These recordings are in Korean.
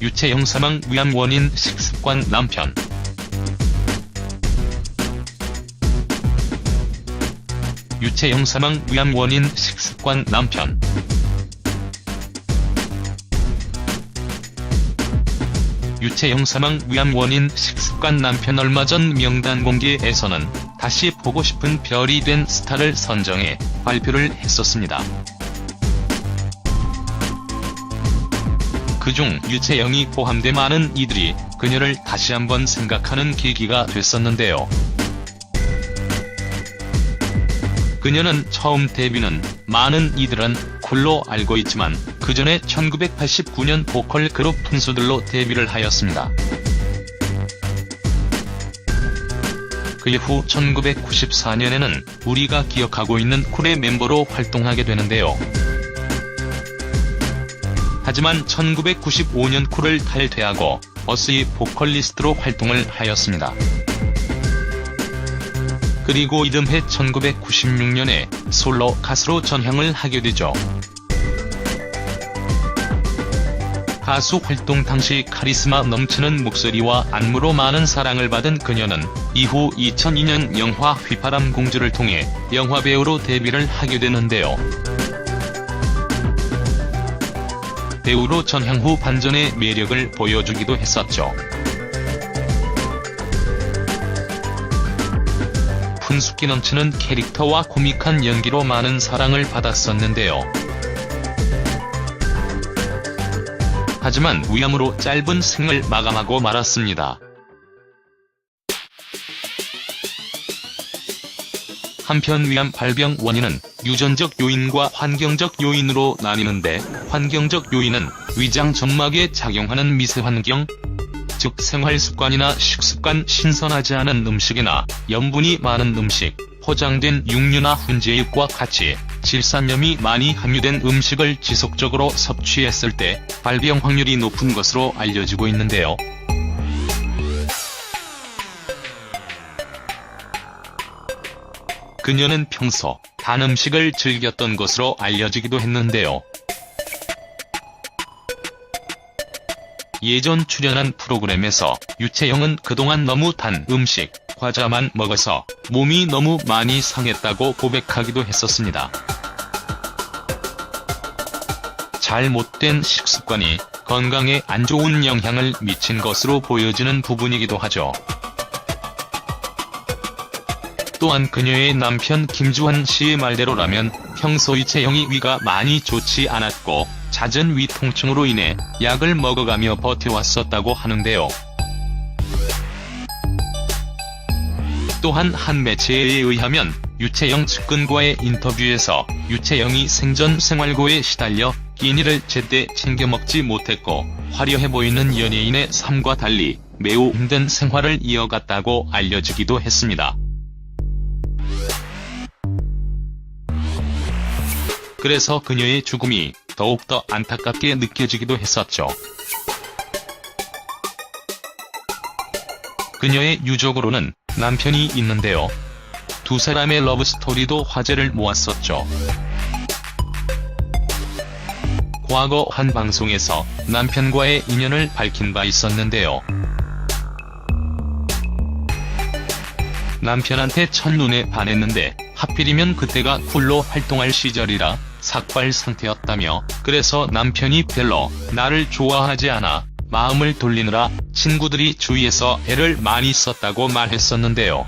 유체형 사망 위험 원인 식습관 남편. 유체형 사망 위험 원인 식습관 남편. 유체형 사망 위험 원인 식습관 남편 얼마 전 명단 공개에서는 다시 보고 싶은 별이 된 스타를 선정해 발표를 했었습니다. 그중 유채영이 포함돼 많은 이들이 그녀를 다시 한번 생각하는 계기가 됐었는데요. 그녀는 처음 데뷔는 많은 이들은 쿨로 알고 있지만 그 전에 1989년 보컬 그룹 푼수들로 데뷔를 하였습니다. 그 이후 1994년에는 우리가 기억하고 있는 쿨의 멤버로 활동하게 되는데요. 하지만 1995년 쿨을 탈퇴하고 어스의 보컬리스트로 활동을 하였습니다. 그리고 이듬해 1996년에 솔로 가수로 전향을 하게 되죠. 가수 활동 당시 카리스마 넘치는 목소리와 안무로 많은 사랑을 받은 그녀는 이후 2002년 영화 휘파람 공주를 통해 영화배우로 데뷔를 하게 되는데요. 배우로 전향 후 반전의 매력을 보여주기도 했었죠. 분숙기 넘치는 캐릭터와 코믹한 연기로 많은 사랑을 받았었는데요. 하지만 위암으로 짧은 생을 마감하고 말았습니다. 한편 위암 발병 원인은 유전적 요인과 환경적 요인으로 나뉘는데 환경적 요인은 위장 점막에 작용하는 미세환경, 즉 생활 습관이나 식습관 신선하지 않은 음식이나 염분이 많은 음식, 포장된 육류나 훈제육과 같이 질산염이 많이 함유된 음식을 지속적으로 섭취했을 때 발병 확률이 높은 것으로 알려지고 있는데요. 그녀는 평소 단 음식을 즐겼던 것으로 알려지기도 했는데요. 예전 출연한 프로그램에서 유채영은 그동안 너무 단 음식, 과자만 먹어서 몸이 너무 많이 상했다고 고백하기도 했었습니다. 잘못된 식습관이 건강에 안 좋은 영향을 미친 것으로 보여지는 부분이기도 하죠. 또한 그녀의 남편 김주환 씨의 말대로라면 평소 유채영이 위가 많이 좋지 않았고 잦은 위 통증으로 인해 약을 먹어가며 버텨왔었다고 하는데요. 또한 한 매체에 의하면 유채영 측근과의 인터뷰에서 유채영이 생전 생활고에 시달려 끼니를 제때 챙겨 먹지 못했고 화려해 보이는 연예인의 삶과 달리 매우 힘든 생활을 이어갔다고 알려지기도 했습니다. 그래서 그녀의 죽음이 더욱더 안타깝게 느껴지기도 했었죠. 그녀의 유족으로는 남편이 있는데요. 두 사람의 러브스토리도 화제를 모았었죠. 과거 한 방송에서 남편과의 인연을 밝힌 바 있었는데요. 남편한테 첫눈에 반했는데 하필이면 그때가 쿨로 활동할 시절이라 삭발 상태였다며 그래서 남편이 별로 나를 좋아하지 않아 마음을 돌리느라 친구들이 주위에서 애를 많이 썼다고 말했었는데요.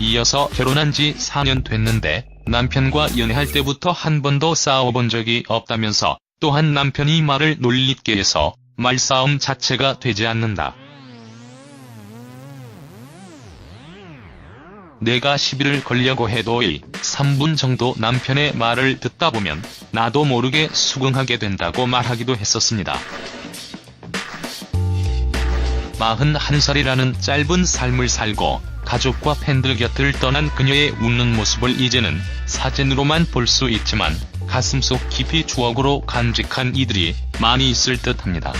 이어서 결혼한 지 4년 됐는데 남편과 연애할 때부터 한 번도 싸워본 적이 없다면서 또한 남편이 말을 놀립게 해서 말싸움 자체가 되지 않는다. 내가 시비를 걸려고 해도 1, 3분 정도 남편의 말을 듣다 보면 나도 모르게 수긍하게 된다고 말하기도 했었습니다. 41살이라는 짧은 삶을 살고 가족과 팬들 곁을 떠난 그녀의 웃는 모습을 이제는 사진으로만 볼 수 있지만 가슴속 깊이 추억으로 간직한 이들이 많이 있을 듯합니다.